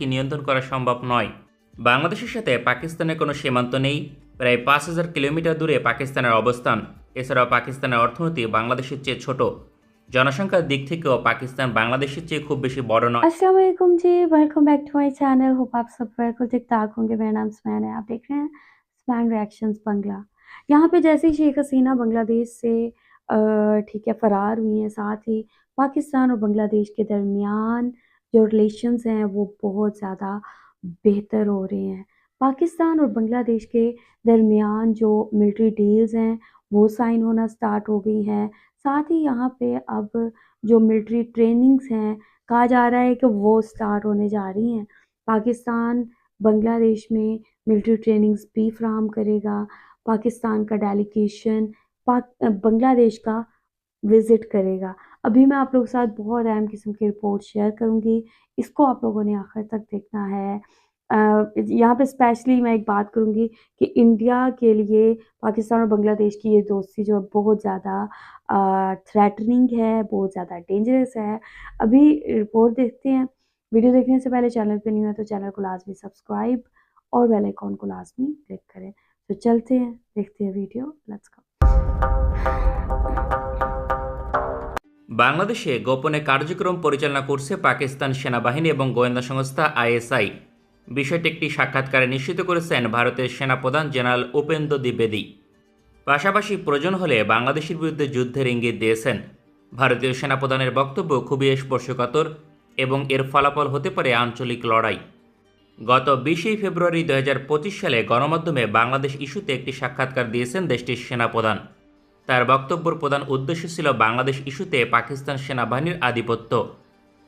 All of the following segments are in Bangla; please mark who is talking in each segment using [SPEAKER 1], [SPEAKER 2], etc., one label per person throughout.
[SPEAKER 1] কি নিয়ন্ত্রণ করা সম্ভব নয় বাংলাদেশের সাথে পাকিস্তানের কোনো সীমান্ত নেই প্রায় পাঁচ হাজার কিলোমিটার দূরে পাকিস্তানের অবস্থান এছাড়াও পাকিস্তানের অর্থনীতি বাংলাদেশের চেয়ে ছোট জনসংখ্যার দিক থেকেও পাকিস্তান বাংলাদেশের চেয়ে খুব বেশি বড় নয়
[SPEAKER 2] अस्सलाम वालेकुम जी welcome back to my channel hope आप सब बिल्कुल ठीक ठाक होंगे मेरा नाम स्मैन है आप देख रहे हैं स्मैन रिएक्शंस बंगला यहाँ पे जैसे ही शेख हसीना बांग्लादेश से अ, ठीक है फरार हुई हैं साथ ही पाकिस्तान और बांग्लादेश के दरमियान जो रिलेशंस हैं, वो बहुत ज़्यादा बेहतर हो रहे हैं। पाकिस्तान और बांग्लादेश के दरमियान जो मिलिट्री डील्स हैं, वो साइन होना स्टार्ट हो गई हैं। साथ ही यहाँ पे अब जो मिलिट्री ट्रेनिंग्स हैं, कहा जा रहा है कि वो स्टार्ट होने जा रही हैं। पाकिस्तान, बांग्लादेश में मिलिट्री ट्रेनिंग्स भी फ्राहम करेगा। पाकिस्तान का डेलीगेशन पाक, बांग्लादेश का विज़िट करेगा। अभी मैं आप लोगों के साथ बहुत अहम किस्म की रिपोर्ट शेयर करूँगी। इसको आप लोगों ने आखिर तक देखना है। यहाँ पे स्पेशली मैं एक बात करूँगी कि इंडिया के लिए पाकिस्तान और बांग्लादेश की ये दोस्ती जो है बहुत ज़्यादा थ्रेटनिंग है, बहुत ज़्यादा डेंजरस है। अभी रिपोर्ट देखते हैं। वीडियो देखने से पहले चैनल पे नहीं है तो चैनल को लाजमी सब्सक्राइब और बेल आइकॉन को लाजमी क्लिक करें। तो चलते हैं, देखते हैं वीडियो लेट्स गो
[SPEAKER 1] বাংলাদেশে গোপনে কার্যক্রম পরিচালনা করছে পাকিস্তান সেনাবাহিনী এবং গোয়েন্দা সংস্থা আইএসআই। বিষয়টি একটি সাক্ষাৎকারে নিশ্চিত করেছেন ভারতের সেনাপ্রধান জেনারেল উপেন্দ্র দ্বিবেদী। পাশাপাশি প্রয়োজন হলে বাংলাদেশের বিরুদ্ধে যুদ্ধের ইঙ্গিত দিয়েছেন। ভারতীয় সেনাপ্রধানের বক্তব্য খুবই স্পর্শকাতর এবং এর ফলাফল হতে পারে আঞ্চলিক লড়াই। গত বিশে ফেব্রুয়ারি দু হাজার পঁচিশ সালে গণমাধ্যমে বাংলাদেশ ইস্যুতে একটি সাক্ষাৎকার দিয়েছেন দেশটির সেনাপ্রধান। তার বক্তব্যের প্রধান উদ্দেশ্য ছিল বাংলাদেশ ইস্যুতে পাকিস্তান সেনাবাহিনীর আধিপত্য।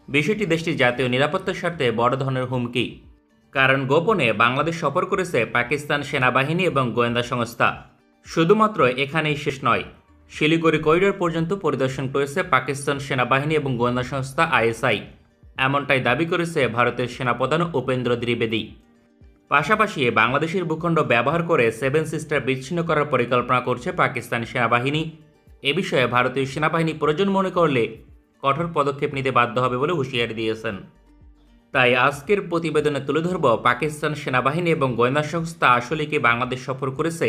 [SPEAKER 1] বিষয়টি দেশটির জাতীয় নিরাপত্তার স্বার্থে বড় ধরনের হুমকি। কারণ গোপনে বাংলাদেশ সফর করেছে পাকিস্তান সেনাবাহিনী এবং গোয়েন্দা সংস্থা। শুধুমাত্র এখানেই শেষ নয়, শিলিগুড়ি করিডোর পর্যন্ত পরিদর্শন করেছে পাকিস্তান সেনাবাহিনী এবং গোয়েন্দা সংস্থা আইএসআই। এমনটাই দাবি করেছে ভারতের সেনাপ্রধান উপেন্দ্র দ্বিবেদী। পাশাপাশি বাংলাদেশের ভূখণ্ড ব্যবহার করে সেভেন সিস্টার বিচ্ছিন্ন করার পরিকল্পনা করছে পাকিস্তান সেনাবাহিনী। এ বিষয়ে ভারতীয় সেনাবাহিনী প্রয়োজন মনে করলে কঠোর পদক্ষেপ নিতে বাধ্য হবে বলে হুঁশিয়ারি দিয়েছেন। তাই আজকের প্রতিবেদনে তুলে ধরব পাকিস্তান সেনাবাহিনী এবং গোয়েন্দা সংস্থা আসলে কি বাংলাদেশ সফর করেছে।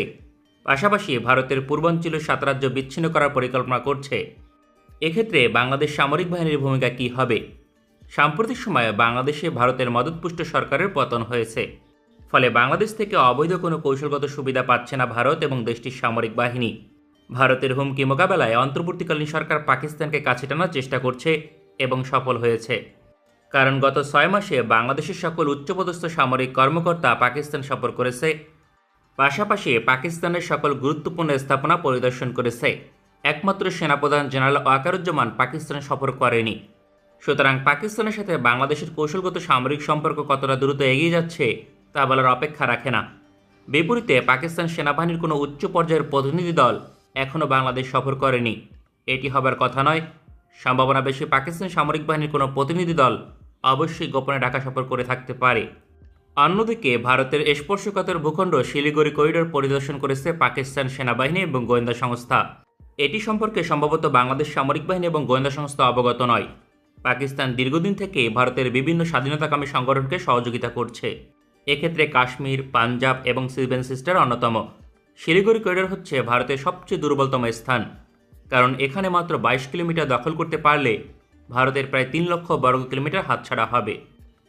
[SPEAKER 1] পাশাপাশি ভারতের পূর্বাঞ্চলীয় সাত রাজ্য বিচ্ছিন্ন করার পরিকল্পনা করছে। এক্ষেত্রে বাংলাদেশ সামরিক বাহিনীর ভূমিকা কী হবে? সাম্প্রতিক সময়ে বাংলাদেশে ভারতের মদতপুষ্ট সরকারের পতন হয়েছে। ফলে বাংলাদেশ থেকে অবৈধ কোনো কৌশলগত সুবিধা পাচ্ছে না ভারত এবং দেশটির সামরিক বাহিনী। ভারতের হুমকি মোকাবেলায় অন্তর্বর্তীকালীন সরকার পাকিস্তানকে কাছে টানার চেষ্টা করছে এবং সফল হয়েছে। কারণ গত ছয় মাসে বাংলাদেশের সকল উচ্চপদস্থ সামরিক কর্মকর্তা পাকিস্তান সফর করেছে। পাশাপাশি পাকিস্তানের সকল গুরুত্বপূর্ণ স্থাপনা পরিদর্শন করেছে। একমাত্র সেনাপ্রধান জেনারেল ওয়াকারুজ্জামান পাকিস্তান সফর করেনি। সুতরাং পাকিস্তানের সাথে বাংলাদেশের কৌশলগত সামরিক সম্পর্ক কতটা দ্রুত এগিয়ে যাচ্ছে তা বলার অপেক্ষা রাখে না। বিপরীতে পাকিস্তান সেনাবাহিনীর কোনো উচ্চ পর্যায়ের প্রতিনিধি দল এখনও বাংলাদেশ সফর করেনি। এটি হবার কথা নয়, সম্ভাবনা বেশি পাকিস্তান সামরিক বাহিনীর কোনো প্রতিনিধি দল অবশ্যই গোপনে ঢাকা সফর করে থাকতে পারে। অন্যদিকে ভারতের স্পর্শকাতর ভূখণ্ড শিলিগুড়ি করিডোর পরিদর্শন করেছে পাকিস্তান সেনাবাহিনী এবং গোয়েন্দা সংস্থা। এটি সম্পর্কে সম্ভবত বাংলাদেশ সামরিক বাহিনী এবং গোয়েন্দা সংস্থা অবগত নয়। পাকিস্তান দীর্ঘদিন থেকে ভারতের বিভিন্ন স্বাধীনতাকামী সংগঠনকে সহযোগিতা করছে। এক্ষেত্রে কাশ্মীর, পাঞ্জাব এবং সিভেন সিস্টার অন্যতম। শিলিগুড়ি করিডোর হচ্ছে ভারতের সবচেয়ে দুর্বলতম স্থান। কারণ এখানে মাত্র বাইশ কিলোমিটার দখল করতে পারলে ভারতের প্রায় তিন লক্ষ বর্গ কিলোমিটার হাতছাড়া হবে।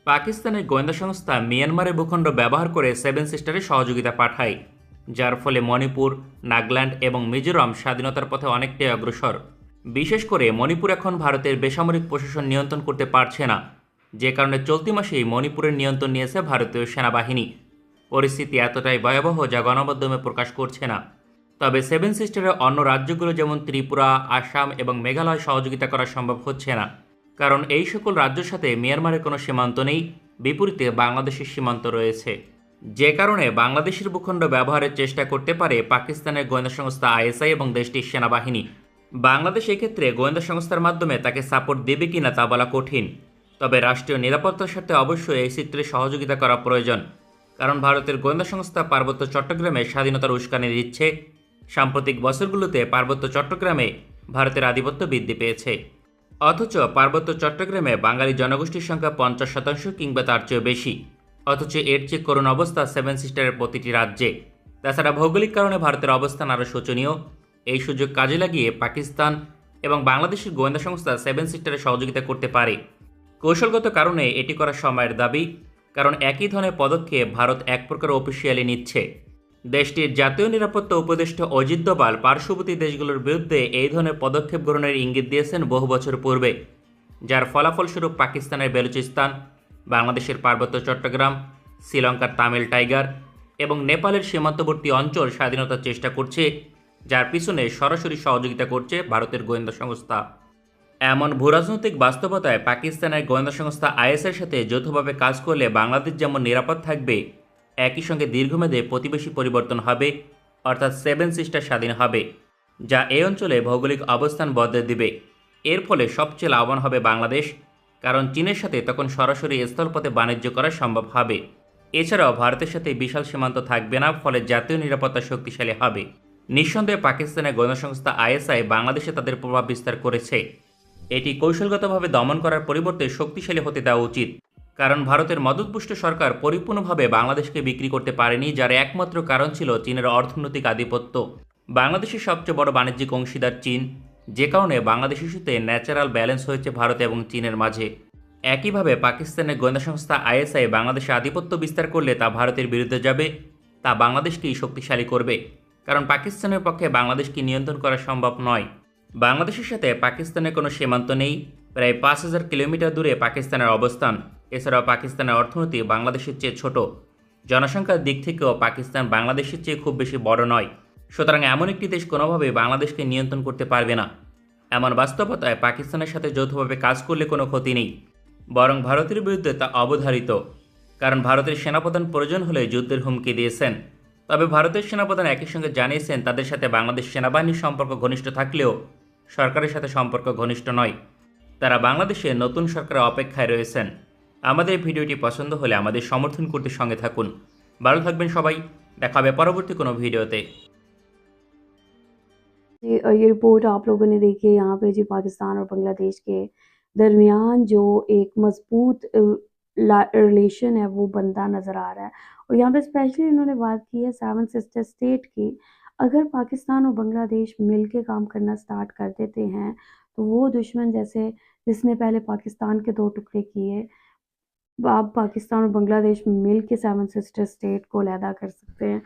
[SPEAKER 1] পাকিস্তানের গোয়েন্দা সংস্থা মিয়ানমারের ভূখণ্ড ব্যবহার করে সেভেন সিস্টারে সহযোগিতা পাঠায়, যার ফলে মণিপুর, নাগাল্যান্ড এবং মিজোরাম স্বাধীনতার পথে অনেকটাই অগ্রসর। বিশেষ করে মণিপুর এখন ভারতের বেসামরিক প্রশাসন নিয়ন্ত্রণ করতে পারছে না। যে কারণে চলতি মাসেই মণিপুরের নিয়ন্ত্রণ নিয়েছে ভারতীয় সেনাবাহিনী। পরিস্থিতি এতটাই ভয়াবহ যা গণমাধ্যমে প্রকাশ করছে না। তবে সেভেন সিস্টারের অন্য রাজ্যগুলো যেমন ত্রিপুরা, আসাম এবং মেঘালয় সহযোগিতা করা সম্ভব হচ্ছে না। কারণ এই সকল রাজ্যের সাথে মিয়ানমারের কোনো সীমান্ত নেই, বিপরীতে বাংলাদেশের সীমান্ত রয়েছে। যে কারণে বাংলাদেশের ভূখণ্ড ব্যবহারের চেষ্টা করতে পারে পাকিস্তানের গোয়েন্দা সংস্থা আইএসআই এবং দেশটির সেনাবাহিনী। বাংলাদেশ এক্ষেত্রে গোয়েন্দা সংস্থার মাধ্যমে তাকে সাপোর্ট দেবে কিনা তা বলা কঠিন। তবে রাষ্ট্রীয় নিরাপত্তার সাথে অবশ্যই এই চিত্রে সহযোগিতা করা প্রয়োজন, কারণ ভারতের গোয়েন্দা সংস্থা পার্বত্য চট্টগ্রামে স্বাধীনতার উস্কানি দিচ্ছে। সাম্প্রতিক বছরগুলোতে পার্বত্য চট্টগ্রামে ভারতের আধিপত্য বৃদ্ধি পেয়েছে। অথচ পার্বত্য চট্টগ্রামে বাঙালি জনগোষ্ঠীর সংখ্যা পঞ্চাশ শতাংশ কিংবা তার চেয়েও বেশি। অথচ এর চেয়ে করুণ অবস্থা সেভেন সিস্টারের প্রতিটি রাজ্যে। তাছাড়া ভৌগোলিক কারণে ভারতের অবস্থান আরও শোচনীয়। এই সুযোগ কাজে লাগিয়ে পাকিস্তান এবং বাংলাদেশের গোয়েন্দা সংস্থা সেভেন সিস্টারের সহযোগিতা করতে পারে। কৌশলগত কারণে এটি করা সময়ের দাবি, কারণ একই ধরনের পদক্ষেপ ভারত এক প্রকার অফিসিয়ালি নিচ্ছে। দেশটির জাতীয় নিরাপত্তা উপদেষ্টা অজিত দোভাল পার্শ্ববর্তী দেশগুলোর বিরুদ্ধে এই ধরনের পদক্ষেপ গ্রহণের ইঙ্গিত দিয়েছেন বহু বছর পূর্বে, যার ফলাফলস্বরূপ পাকিস্তানের বেলুচিস্তান, বাংলাদেশের পার্বত্য চট্টগ্রাম, শ্রীলঙ্কার তামিল টাইগার এবং নেপালের সীমান্তবর্তী অঞ্চল স্বাধীনতার চেষ্টা করছে, যার পিছনে সরাসরি সহযোগিতা করছে ভারতের গোয়েন্দা সংস্থা। এমন ভূরাজনৈতিক বাস্তবতায় পাকিস্তানের গোয়েন্দা সংস্থা আইএসের সাথে যৌথভাবে কাজ করলে বাংলাদেশ যেমন নিরাপদ থাকবে, একই সঙ্গে দীর্ঘমেয়াদে প্রতিবেশী পরিবর্তন হবে, অর্থাৎ সেভেন সিস্টার স্বাধীন হবে, যা এই অঞ্চলে ভৌগোলিক অবস্থান বদলে দিবে। এর ফলে সবচেয়ে লাভবান হবে বাংলাদেশ, কারণ চীনের সাথে তখন সরাসরি স্থলপথে বাণিজ্য করা সম্ভব হবে। এছাড়াও ভারতের সাথে বিশাল সীমান্ত থাকবে না, ফলে জাতীয় নিরাপত্তা শক্তিশালী হবে। নিঃসন্দেহে পাকিস্তানের গোয়েন্দা সংস্থা আইএসআই বাংলাদেশে তাদের প্রভাব বিস্তার করেছে। এটি কৌশলগতভাবে দমন করার পরিবর্তে শক্তিশালী হতে দেওয়া উচিত। কারণ ভারতের মদতপুষ্ট সরকার পরিপূর্ণভাবে বাংলাদেশকে বিক্রি করতে পারেনি, যার একমাত্র কারণ ছিল চীনের অর্থনৈতিক আধিপত্য। বাংলাদেশের সবচেয়ে বড় বাণিজ্যিক অংশীদার চীন। যে কারণে বাংলাদেশ ইস্যুতে ন্যাচারাল ব্যালেন্স হয়েছে ভারত এবং চীনের মাঝে। একইভাবে পাকিস্তানের গোয়েন্দা সংস্থা আইএসআই বাংলাদেশে আধিপত্য বিস্তার করলে তা ভারতের বিরুদ্ধে যাবে, তা বাংলাদেশকেই শক্তিশালী করবে। কারণ পাকিস্তানের পক্ষে বাংলাদেশকে নিয়ন্ত্রণ করা সম্ভব নয়। বাংলাদেশের সাথে পাকিস্তানের কোনো সীমান্ত নেই। প্রায় পাঁচ হাজার কিলোমিটার দূরে পাকিস্তানের অবস্থান। এছাড়াও পাকিস্তানের অর্থনীতি বাংলাদেশের চেয়ে ছোট। জনসংখ্যার দিক থেকেও পাকিস্তান বাংলাদেশের চেয়ে খুব বেশি বড় নয়। সুতরাং এমন একটি দেশ কোনোভাবেই বাংলাদেশকে নিয়ন্ত্রণ করতে পারবে না। এমন বাস্তবতায় পাকিস্তানের সাথে যৌথভাবে কাজ করলে কোনো ক্ষতি নেই। বরং ভারতের বিরুদ্ধে তা অবধারিত। কারণ ভারতের সেনাপ্রধান প্রয়োজন হলে যুদ্ধের হুমকি দিয়েছেন। তবে ভারতের সেনাপ্রধান একই সঙ্গে জানিয়েছেন তাদের সাথে বাংলাদেশ সেনাবাহিনীর সম্পর্ক ঘনিষ্ঠ থাকলেও সরকারের সাথে সম্পর্ক ঘনিষ্ঠ নয় তারা বাংলাদেশে নতুন সরকারের অপেক্ষায় রয়েছেন আমাদের ভিডিওটি পছন্দ হলে আমাদের সমর্থন করতে সঙ্গে থাকুন ভালো থাকবেন সবাই দেখা হবে পরবর্তী কোনো ভিডিওতে
[SPEAKER 2] जी अ, ये रिपोर्ट आप लोगों ने देखी है यहाँ पे जी पाकिस्तान और बांग्लादेश के दरमियान जो एक मजबूत रिलेशन है वो बनता नज़र आ रहा है और यहाँ पे स्पेशली इन्होंने बात की है सेवन सिस्टर स्टेट की। अगर पाकिस्तान और बांग्लादेश मिल काम करना स्टार्ट कर देते हैं तो वो दुश्मन जैसे जिसने पहले पाकिस्तान के दो टुकड़े किए आप पाकिस्तान और बांग्लादेश मिल के सेवन सिस्टर स्टेट को अलहदा कर सकते हैं।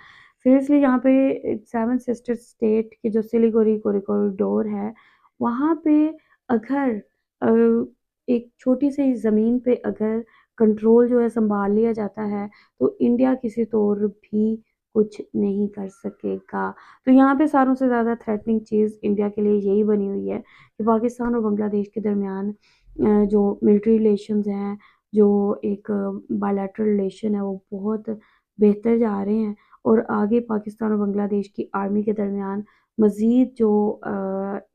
[SPEAKER 2] सीरियसली यहाँ पे सेवन सिस्टर स्टेट के जो सिलीगुड़ी कॉरिडोर है, वहाँ पे अगर एक छोटी सी ज़मीन पे अगर कंट्रोल जो है संभाल लिया जाता है तो इंडिया किसी तौर भी कुछ नहीं कर सकेगा। तो यहाँ पे सारों से ज़्यादा थ्रेटनिंग चीज़ इंडिया के लिए यही बनी हुई है कि पाकिस्तान और बांग्लादेश के दरमियान जो मिलिट्री रिलेशंस हैं, जो एक बायलैटरल रिलेशन है, वो बहुत बेहतर जा रहे हैं। और आगे पाकिस्तान और बांग्लादेश की आर्मी के दरमियान मज़ीद जो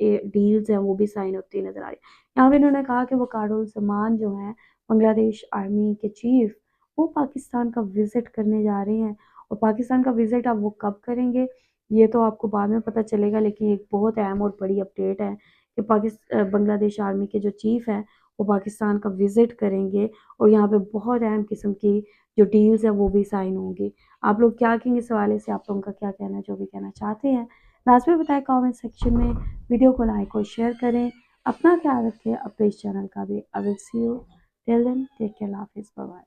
[SPEAKER 2] डील्स हैं वो भी साइन होती नज़र आ रही है। यहाँ पर इन्होंने कहा कि वकारुल जमान जो हैं, बांग्लादेश आर्मी के चीफ, वो पाकिस्तान का विज़िट करने जा रहे हैं और पाकिस्तान का विज़िट आप वो कब करेंगे, ये तो आपको बाद में पता चलेगा, लेकिन एक बहुत अहम और बड़ी अपडेट है कि पाकिस्तान बांग्लादेश आर्मी के जो चीफ हैं, वो पाकिस्तान का विज़िट करेंगे और यहाँ पे बहुत अहम किस्म की जो डील्स हैं वो भी साइन होंगी। आप लोग क्या कहेंगे इस हवाले से? आप लोगों का क्या कहना जो भी कहना चाहते हैं लास्ट बताए कमेंट सेक्शन में वीडियो को लाइक और शेयर करें। अपना ख्याल रखें अपने इस चैनल का भी। I will see you till then take care हाफिज़। बाय